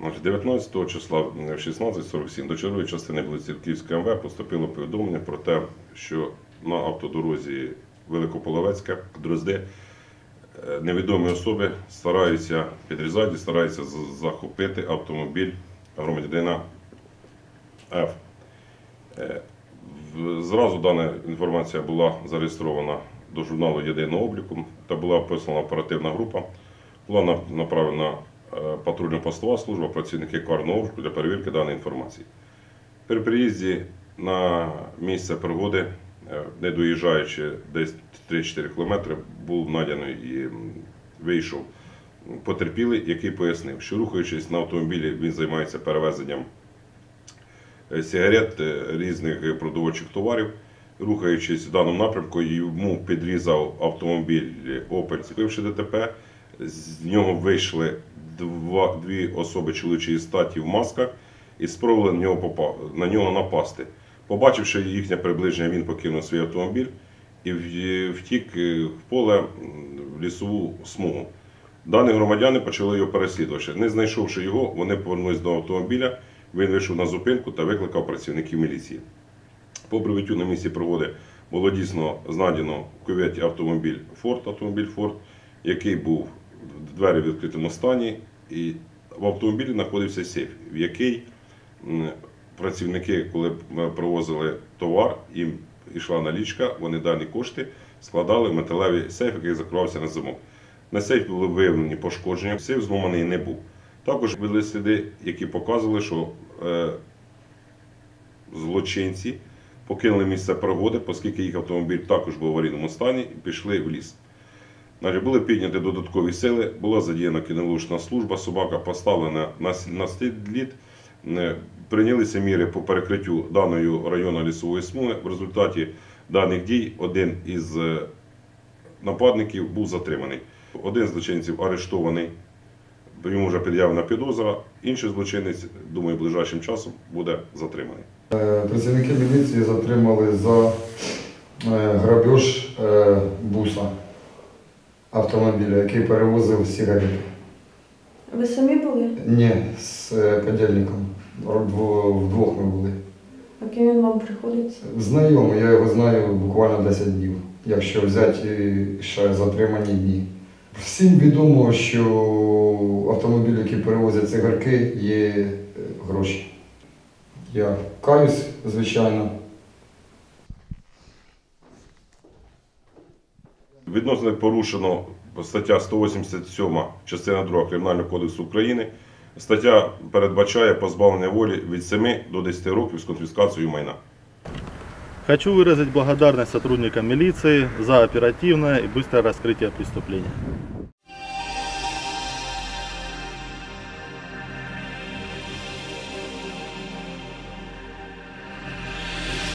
Значить, 19 числа в 16.47 до чергової частини Білоцерківської МВ поступило повідомлення про те, що на автодорозі Великополовецька, Дрозди, е, невідомі особи стараються підрізати, стараються захопити автомобіль громадянина Ф. Е, Зразу дана інформація була зареєстрована до журналу єдиного обліку та була послана оперативна група. Була направлена патрульно-постова служба, працівники карного для перевірки даної інформації. При приїзді на місце пригоди, е, не доїжджаючи десь 3-4 кілометри, був надяний і вийшов потерпілий, який пояснив, що рухаючись на автомобілі, він займається перевезенням е, сигарет, е, різних продовольчих товарів. Рухаючись в даному напрямку, йому підрізав автомобіль Opel, спивши ДТП. З нього вийшли два, дві особи чоловічої статі в масках і спробували на нього, попа- на нього напасти. Побачивши їхнє приближення, він покинув свій автомобіль і втік е, в поле в лісову смугу. Дані громадяни почали його переслідувати. Не знайшовши його, вони повернулись до автомобіля. Він вийшов на зупинку та викликав працівників міліції. По прибуттю на місці пригоди було дійсно знайдено в кюветі автомобіль Форд, автомобіль Форд, який був двері в відкритому стані, і в автомобілі знаходився сейф, в який працівники, коли привозили товар, їм йшла налічка, вони дані кошти складали в металевий сейф, який закривався на замок. На сейф були виявлені пошкодження, сейф зломаний не був. Також були сліди, які показували, що е, злочинці покинули місце пригоди, оскільки їх автомобіль також був в аварійному стані, і пішли в ліс. Значить, були підняті додаткові сили, була задіяна кінологічна служба, собака поставлена на, слід, Е, прийнялися міри по перекриттю даної району лісової смуги. В результаті даних дій один із е, нападників був затриманий. Один з злочинців арештований, йому вже під'явлена підозра, інший злочинець, думаю, ближайшим часом буде затриманий. Е, Працівники міліції затримали за грабеж е, буса автомобіля, який перевозив сигарети. Ви самі були? Ні, з е, подільником. Вдвох ми були. А ким він вам приходиться? Знайомий, я його знаю буквально 10 днів, якщо взяти ще затримані дні. Всім відомо, що автомобілі, які перевозять цигарки, є е, гроші. Я каюсь, звичайно. Відносно них порушено стаття 187 частина 2 Кримінального кодексу України. Стаття передбачає позбавлення волі від 7 до 10 років з конфіскацією майна. Хочу выразить благодарность сотрудникам милиции за оперативное и быстрое раскрытие преступления.